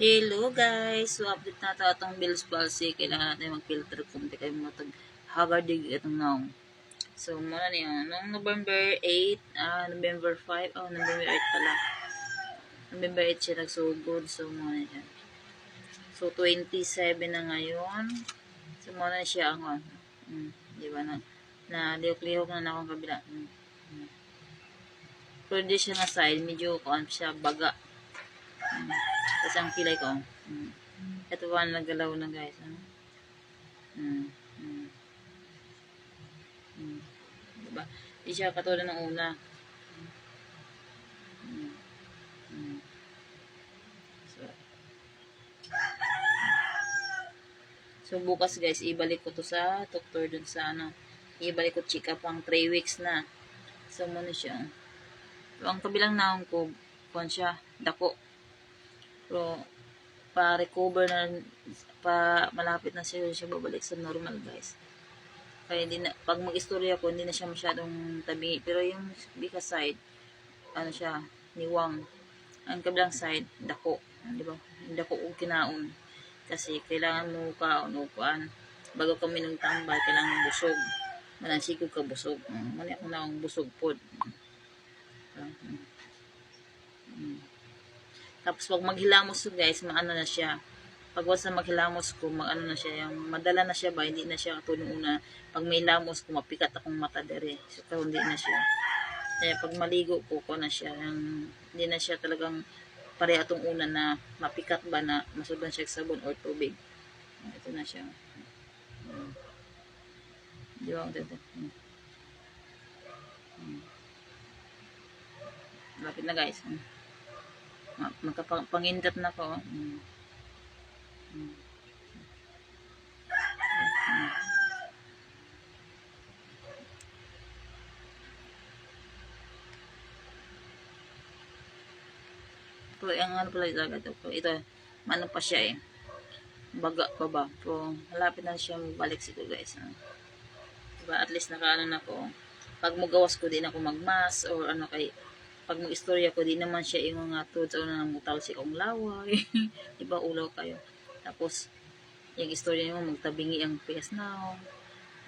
Hello guys! So update na ito itong Bill's Palsy. Kailangan natin mag-filter kung di kayo matag hagardig itong now. So muna niya. Noong November 8, ah, November 5, oh November 8 pala. November 8 siya nagsugod. So muna niya. So 27 na ngayon. So muna siya ang. Hmm, di ba na? Na lihok-lihok na na akong kabila. Hmm. Hmm. Pero di na. Medyo kuan siya baga. Tapos ang kilay ko. Hmm. Ito pa nagalaw na guys. Ano? Hmm. Hmm. Hmm. Diba? Di siya katulad ng una. Hmm. Hmm. So, bukas guys, ibalik ko to sa doktor dun sa ano. Ibalik ko check up ang 3 weeks na. So muna siya. So, ang kabilang naong ko, kuan siya, dako. Pero, pa-recover na, pa malapit na siya, siya babalik sa normal, guys. Kaya hindi na, pag mag-istorya ko, hindi na siya masyadong tabi. Pero yung bika side, ano siya, niwang. Ang kabilang side, dako. Di ba? Dako o kinaon. Kasi kailangan mo kaon o kuan. Bago ka minong tambay, kailangan busog. Manansigog ka busog. Mali ako na busog pod. Mm. Tapos pag maghilamos ko guys, maano na siya. Pag once na maghilamos ko, magano na siya, yung madala na siya ba, hindi na siya katulad una. Pag may lamos ko, mapikat akong mata dere. So, hindi na siya. Kaya pag maligo ko, ko na siya. Yung, hindi na siya talagang pare atong una na mapikat ba na masudan siya sa sabon or tubig. Ito na siya. Mm. Di ba? Ito, ito. Mm. Mm. Lapit na guys. Mm. Ma- Magkapangindot na ko. Mm. Mm. Ito, ang ano pala ito, ito, ito, ano pa siya eh. Baga pa ba? Pero, malapit na siya balik siguro guys. ah. Diba, at least nakaano na ko. Pag magawas ko, din ako magmas, or ano kay, pag mag-istorya ko, di naman siya yung mga tuds o nang mutal si kong laway. diba, ulaw kayo. Tapos, yung istorya mo, magtabingi ang face now.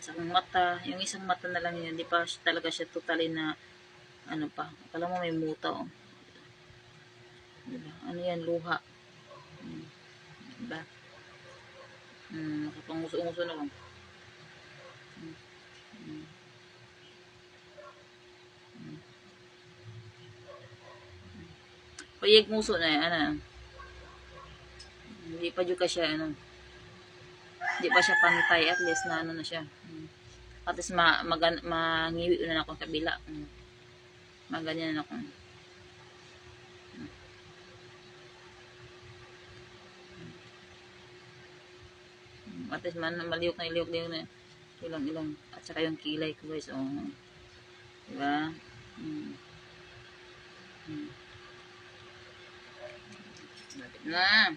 Sa akong mata, yung isang mata na lang yun, di pa talaga siya totally na, ano pa, akala mo may muta, oh. Diba? Ano yan, luha. Hmm. Diba? Hmm, nakapanguso-nguso na lang. Hmm. Hmm. Payag nguso na yan, ano. Hindi pa ka siya, ano. Hindi pa siya pantay, at least na ano na siya. At least ma, magan, mangiwi na ako sa kabila. Maganyan na ako. At least man, maliyok na iliyok din na ilang ilang at saka yung kilay ko guys oh. Diba? Hmm. Hmm. Malapit na.